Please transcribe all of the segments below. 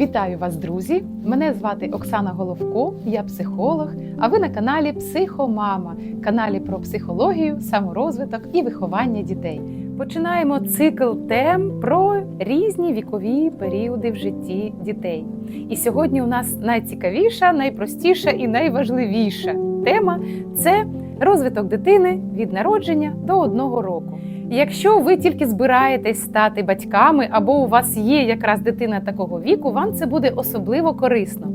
Вітаю вас, друзі! Мене звати Оксана Головко, я психолог. А ви на каналі Психомама, каналі про психологію, саморозвиток і виховання дітей. Починаємо цикл тем про різні вікові періоди в житті дітей. І сьогодні у нас найцікавіша, найпростіша і найважливіша тема це розвиток дитини від народження до одного року. Якщо ви тільки збираєтесь стати батьками, або у вас є якраз дитина такого віку, вам це буде особливо корисно.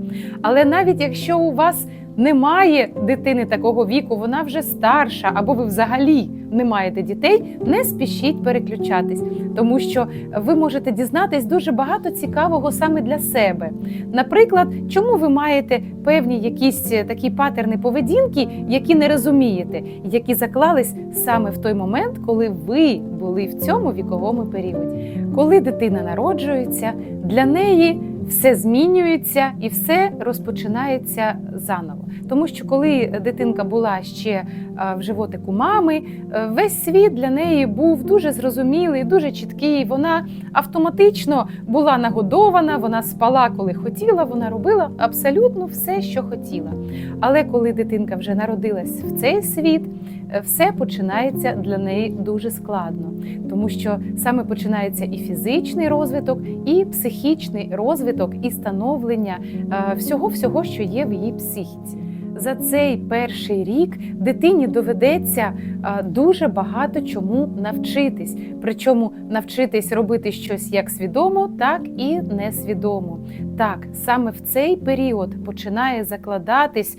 Але навіть якщо у вас немає дитини такого віку, вона вже старша, або ви взагалі не маєте дітей, не спішіть переключатись, тому що ви можете дізнатись дуже багато цікавого саме для себе. Наприклад, чому ви маєте певні якісь е, такі патерни поведінки, які не розумієте, які заклались саме в той момент, коли ви були в цьому віковому періоді. Коли дитина народжується, для неї все змінюється і все розпочинається заново. Тому що коли дитинка була ще е, в животику мами, е, весь світ для неї був дуже зрозумілий, дуже чіткий. Вона автоматично була нагодована, вона спала, коли хотіла, вона робила абсолютно все, що хотіла. Але коли дитинка вже народилась в цей світ, все починається для неї дуже складно, тому що саме починається і фізичний розвиток, і психічний розвиток, і становлення всього, всього, що є в її психіці. За цей перший рік дитині доведеться дуже багато чому навчитись. Причому навчитись робити щось як свідомо, так і несвідомо. Так, саме в цей період починає закладатись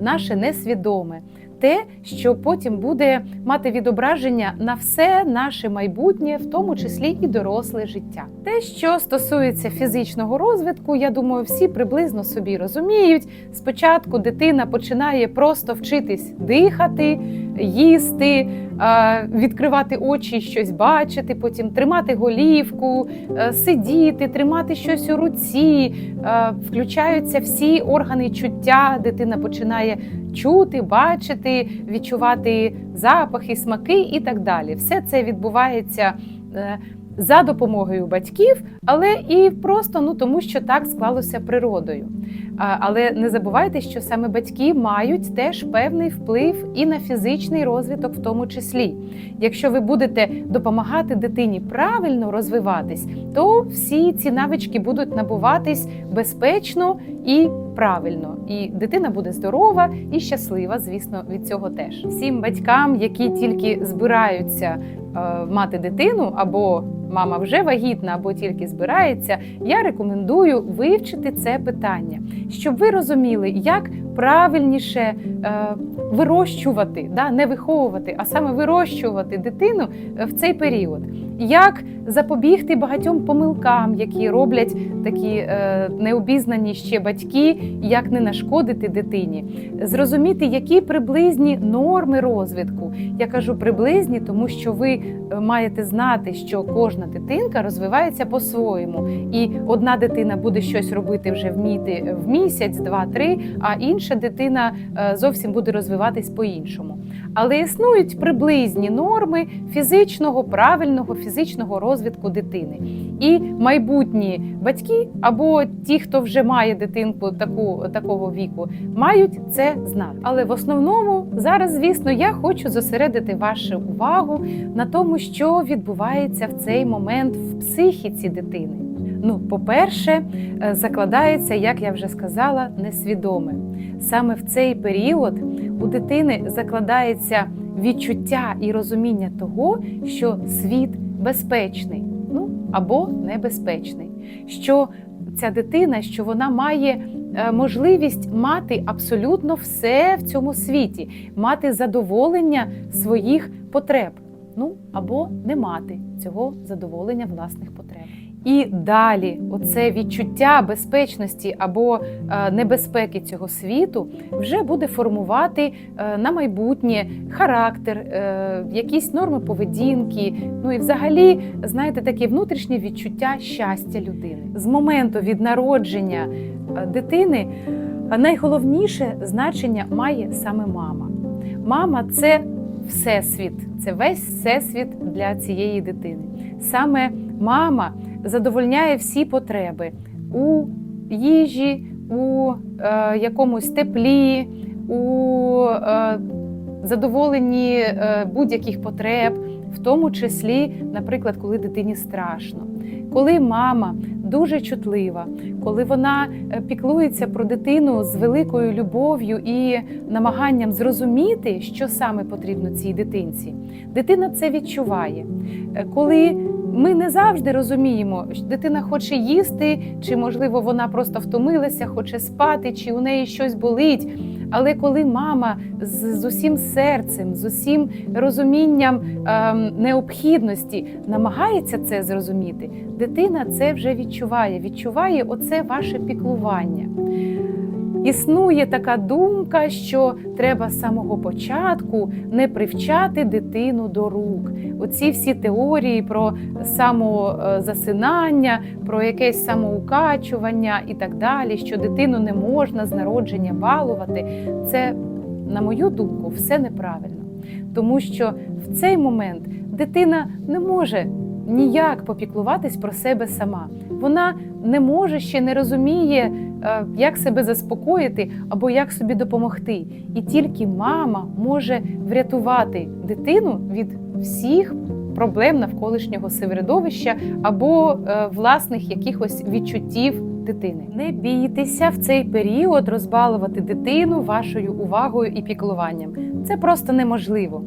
наше несвідоме. Те, що потім буде мати відображення на все наше майбутнє, в тому числі і доросле життя. Те, що стосується фізичного розвитку, я думаю, всі приблизно собі розуміють. Спочатку дитина починає просто вчитись дихати, їсти, відкривати очі, щось бачити, потім тримати голівку, сидіти, тримати щось у руці, включаються всі органи чуття. Дитина починає чути, бачити, відчувати запахи, смаки і так далі. Все це відбувається. За допомогою батьків, але і просто ну тому, що так склалося природою. Але не забувайте, що саме батьки мають теж певний вплив і на фізичний розвиток, в тому числі. Якщо ви будете допомагати дитині правильно розвиватись, то всі ці навички будуть набуватись безпечно і правильно. І дитина буде здорова і щаслива, звісно, від цього теж. Всім батькам, які тільки збираються е, мати дитину або Мама вже вагітна або тільки збирається. Я рекомендую вивчити це питання, щоб ви розуміли, як правильніше е, вирощувати, да, не виховувати, а саме вирощувати дитину в цей період. Як запобігти багатьом помилкам, які роблять такі е, необізнані ще батьки, як не нашкодити дитині, зрозуміти, які приблизні норми розвитку. Я кажу приблизні, тому що ви маєте знати, що кожна дитинка розвивається по-своєму, і одна дитина буде щось робити вже вміти в місяць, два-три, а інша дитина е, зовсім буде розвиватись по-іншому. Але існують приблизні норми фізичного, правильного фізичного розвитку дитини. І майбутні батьки або ті, хто вже має дитинку таку, такого віку, мають це знати. Але в основному зараз, звісно, я хочу зосередити вашу увагу на тому, що відбувається в цей момент в психіці дитини. Ну, по-перше, е, закладається, як я вже сказала, несвідоме. Саме в цей період у дитини закладається відчуття і розуміння того, що світ безпечний, ну або небезпечний. Що ця дитина, що вона має е, можливість мати абсолютно все в цьому світі, мати задоволення своїх потреб, ну або не мати цього задоволення власних потреб. І далі, оце відчуття безпечності або е, небезпеки цього світу вже буде формувати е, на майбутнє характер, е, якісь норми поведінки. Ну і взагалі, знаєте, таке внутрішнє відчуття щастя людини. З моменту від народження дитини найголовніше значення має саме мама. Мама це всесвіт, це весь всесвіт для цієї дитини. Саме мама задовольняє всі потреби у їжі, у е, якомусь теплі, у е, задоволенні е, будь-яких потреб, в тому числі, наприклад, коли дитині страшно. Коли мама дуже чутлива, коли вона е, піклується про дитину з великою любов'ю і намаганням зрозуміти, що саме потрібно цій дитинці, дитина це відчуває. Е, Коли ми не завжди розуміємо, що дитина хоче їсти, чи можливо вона просто втомилася, хоче спати, чи у неї щось болить. Але коли мама з, з усім серцем, з усім розумінням ем, необхідності намагається це зрозуміти, дитина це вже відчуває, відчуває оце ваше піклування. Існує така думка, що треба з самого початку не привчати дитину до рук. Оці всі теорії про самозасинання, про якесь самоукачування і так далі, що дитину не можна з народження балувати, це, на мою думку, все неправильно. Тому що в цей момент дитина не може ніяк попіклуватись про себе сама. Вона не може ще не розуміє, е, як себе заспокоїти або як собі допомогти. І тільки мама може врятувати дитину від всіх проблем навколишнього середовища або е, власних якихось відчуттів дитини. Не бійтеся в цей період розбалувати дитину вашою увагою і піклуванням. Це просто неможливо.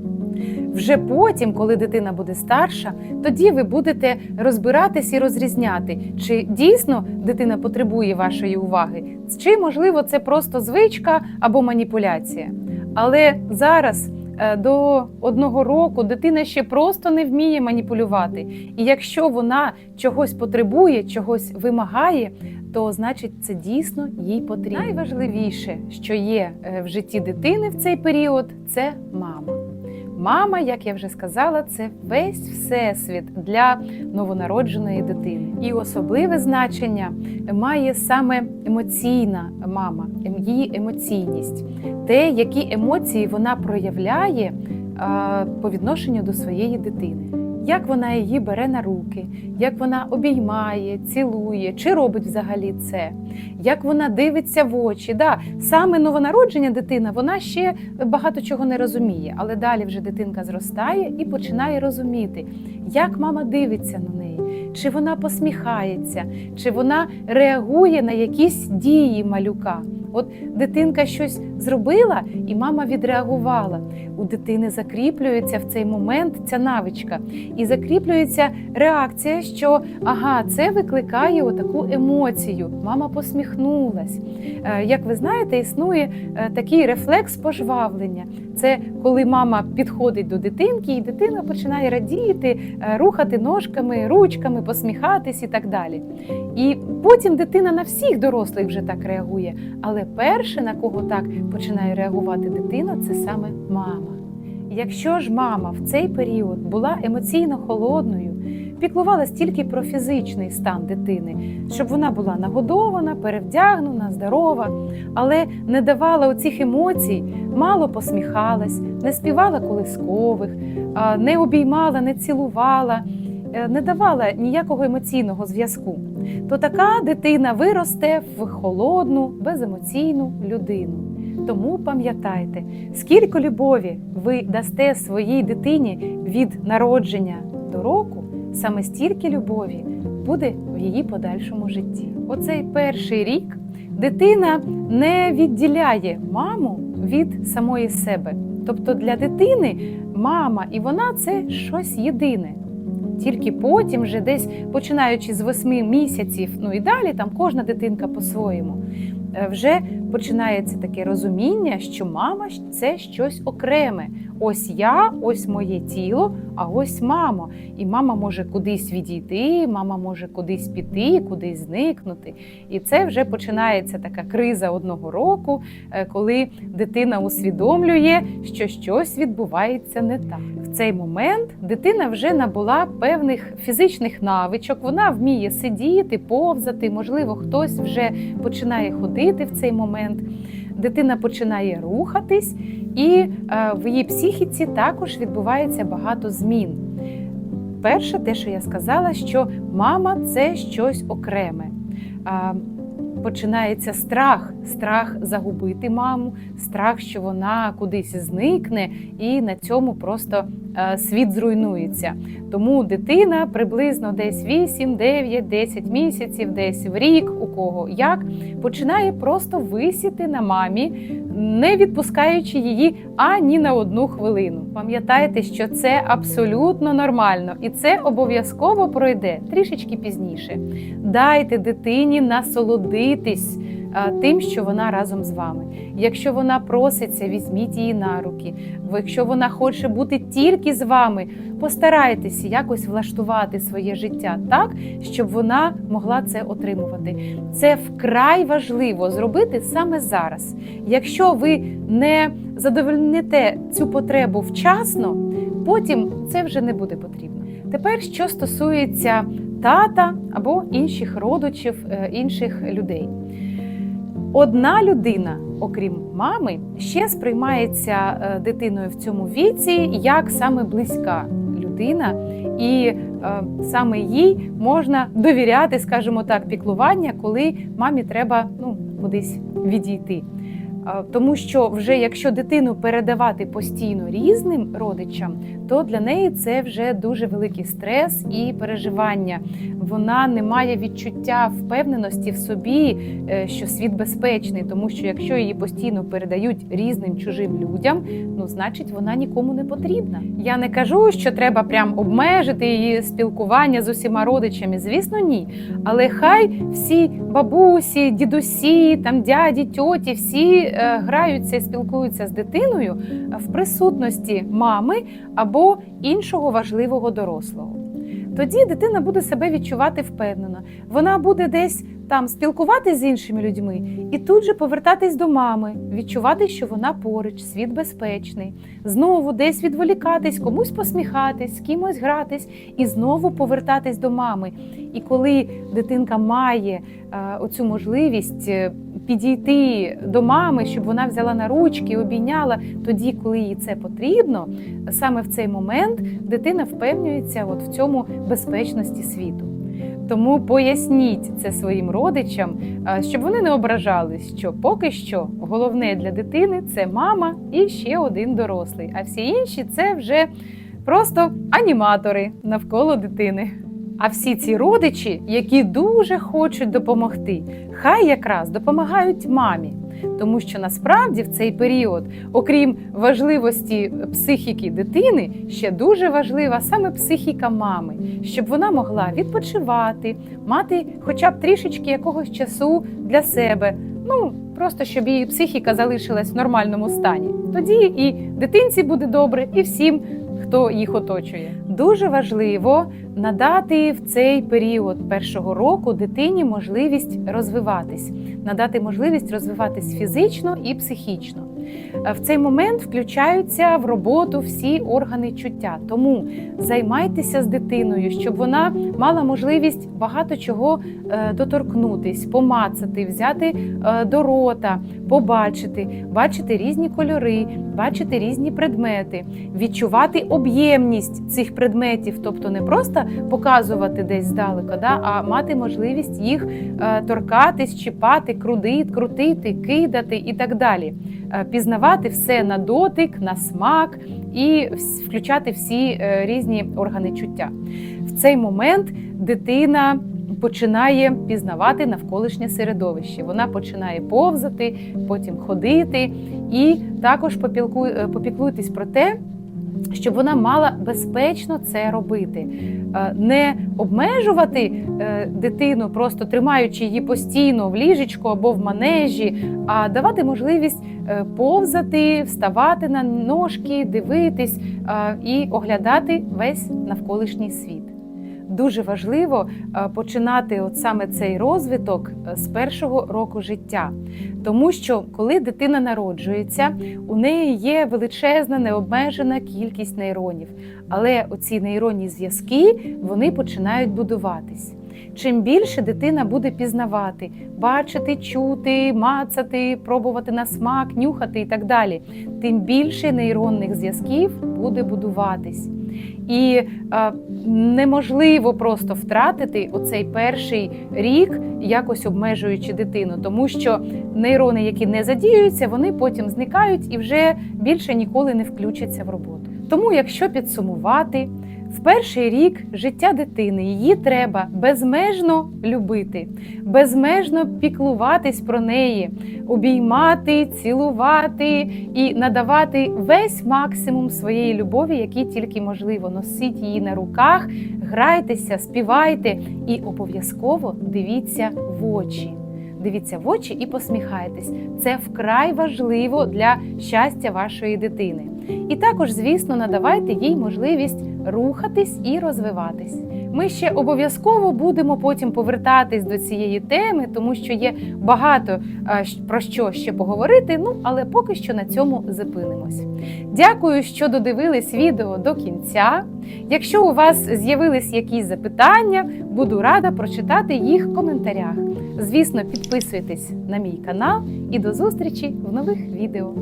Вже потім, коли дитина буде старша, тоді ви будете розбиратись і розрізняти, чи дійсно дитина потребує вашої уваги, чи можливо це просто звичка або маніпуляція. Але зараз е, до одного року дитина ще просто не вміє маніпулювати. І якщо вона чогось потребує, чогось вимагає, то значить це дійсно їй потрібно. Найважливіше, що є е, в житті дитини в цей період, це мама. Мама, як я вже сказала, це весь всесвіт для новонародженої дитини. І особливе значення має саме емоційна мама, ем- її емоційність, те, які емоції вона проявляє по відношенню до своєї дитини. Як вона її бере на руки, як вона обіймає, цілує, чи робить взагалі це, як вона дивиться в очі. Да, саме новонародження дитина, вона ще багато чого не розуміє, але далі вже дитинка зростає і починає розуміти, як мама дивиться на неї, чи вона посміхається, чи вона реагує на якісь дії малюка. От дитинка щось зробила, і мама відреагувала. У дитини закріплюється в цей момент ця навичка, і закріплюється реакція, що ага, це викликає отаку емоцію. Мама посміхнулась. Е, Як ви знаєте, існує е, такий рефлекс пожвавлення. Це коли мама підходить до дитинки, і дитина починає радіти, е, рухати ножками, ручками, посміхатись і так далі. І потім дитина на всіх дорослих вже так реагує. Але перше, на кого так починає реагувати дитина, це саме мама. Якщо ж мама в цей період була емоційно холодною, піклувалась тільки про фізичний стан дитини, щоб вона була нагодована, перевдягнена, здорова, але не давала оцих емоцій, мало посміхалась, не співала колискових, не обіймала, не цілувала, е, не давала ніякого емоційного зв'язку, то така дитина виросте в холодну, беземоційну людину. Тому пам'ятайте, скільки любові ви дасте своїй дитині від народження до року, саме стільки любові буде в її подальшому житті. Оцей перший рік дитина не відділяє маму від самої себе. Тобто для дитини мама і вона це щось єдине. Тільки потім, вже десь починаючи з восьми місяців, ну і далі там кожна дитинка по-своєму, е, вже починається таке розуміння, що мама це щось окреме. Ось я, ось моє тіло, а ось мама. І мама може кудись відійти, мама може кудись піти, кудись зникнути. І це вже починається така криза одного року, е, коли дитина усвідомлює, що щось відбувається не так. В цей момент дитина вже набула певних фізичних навичок. Вона вміє сидіти, повзати. Можливо, хтось вже починає ходити в цей момент. Дитина починає рухатись, і е, в її психіці також відбувається багато змін. Перше, те, що я сказала, що мама це щось окреме. Починається страх, страх загубити маму, страх, що вона кудись зникне, і на цьому просто світ зруйнується. Тому дитина приблизно десь 8, 9, 10 місяців, десь в рік, у кого як, починає просто висіти на мамі, не відпускаючи її ані на одну хвилину. Пам'ятайте, що це абсолютно нормально, і це обов'язково пройде трішечки пізніше. Дайте дитині насолодитись тим, що вона разом з вами. Якщо вона проситься, візьміть її на руки. Якщо вона хоче бути тільки з вами, постарайтеся якось влаштувати своє життя так, щоб вона могла це отримувати. Це вкрай важливо зробити саме зараз. Якщо ви не задовольните цю потребу вчасно, потім це вже не буде потрібно. Тепер, що стосується тата або інших родичів, е, інших людей. Одна людина, окрім мами, ще сприймається е, дитиною в цьому віці як саме близька людина, і е, саме їй можна довіряти, скажімо так, піклування, коли мамі треба ну, кудись відійти. Тому що вже якщо дитину передавати постійно різним родичам, то для неї це вже дуже великий стрес і переживання. Вона не має відчуття впевненості в собі, е, що світ безпечний, тому що якщо її постійно передають різним чужим людям, ну значить вона нікому не потрібна. Я не кажу, що треба прям обмежити її спілкування з усіма родичами. Звісно, ні. Але хай всі бабусі, дідусі, там дяді, тьоті, всі граються і спілкуються з дитиною в присутності мами або іншого важливого дорослого. Тоді дитина буде себе відчувати впевнено. Вона буде десь там спілкуватися з іншими людьми і тут же повертатись до мами, відчувати, що вона поруч, світ безпечний, знову десь відволікатись, комусь посміхатись, з кимось гратись і знову повертатись до мами. І коли дитинка має е, оцю можливість е, підійти до мами, щоб вона взяла на ручки, обійняла тоді, коли їй це потрібно, саме в цей момент дитина впевнюється от в цьому безпечності світу. Тому поясніть це своїм родичам, е, щоб вони не ображались, що поки що головне для дитини це мама і ще один дорослий. А всі інші це вже просто аніматори навколо дитини. А всі ці родичі, які дуже хочуть допомогти, хай якраз допомагають мамі. Тому що насправді в цей період, окрім важливості психіки дитини, ще дуже важлива саме психіка мами, щоб вона могла відпочивати, мати хоча б трішечки якогось часу для себе. Ну просто щоб її психіка залишилась в нормальному стані. Тоді і дитинці буде добре, і всім, хто їх оточує. Дуже важливо надати в цей період першого року дитині можливість розвиватись, надати можливість розвиватись фізично і психічно. В цей момент включаються в роботу всі органи чуття. Тому займайтеся з дитиною, щоб вона мала можливість багато чого е, доторкнутись, помацати, взяти е, до рота, побачити, бачити різні кольори, бачити різні предмети, відчувати об'ємність цих предметів, тобто не просто показувати десь здалека, да, а мати можливість їх е, торкатись, чіпати, крутити, кидати і так далі. Е, Пізнавати все на дотик, на смак і включати всі е, різні органи чуття. В цей момент дитина починає пізнавати навколишнє середовище. Вона починає повзати, потім ходити, і також е, попіклуйтесь про те, щоб вона мала безпечно це робити, Е, не обмежувати е, дитину, просто тримаючи її постійно в ліжечку або в манежі, а давати можливість повзати, вставати на ножки, дивитись і оглядати весь навколишній світ. Дуже важливо е, починати от саме цей розвиток е, з першого року життя, тому що коли дитина народжується, у неї є величезна необмежена кількість нейронів, але оці нейронні зв'язки вони починають будуватись. Чим більше дитина буде пізнавати, бачити, чути, мацати, пробувати на смак, нюхати і так далі, тим більше нейронних зв'язків буде будуватись. І е, неможливо просто втратити оцей перший рік, якось обмежуючи дитину, тому що нейрони, які не задіюються, вони потім зникають і вже більше ніколи не включаться в роботу. Тому, якщо підсумувати, в перший рік життя дитини її треба безмежно любити, безмежно піклуватись про неї, обіймати, цілувати і надавати весь максимум своєї любові, який тільки можливо. Носіть її на руках, грайтеся, співайте і обов'язково дивіться в очі. Дивіться в очі і посміхайтесь. Це вкрай важливо для щастя вашої дитини. І також, звісно, надавайте їй можливість рухатись і розвиватись. Ми ще обов'язково будемо потім повертатись до цієї теми, тому що є багато е, про що ще поговорити. Ну але поки що на цьому зупинимось. Дякую, що додивились відео до кінця. Якщо у вас з'явились якісь запитання, буду рада прочитати їх в коментарях. Звісно, підписуйтесь на мій канал і до зустрічі в нових відео.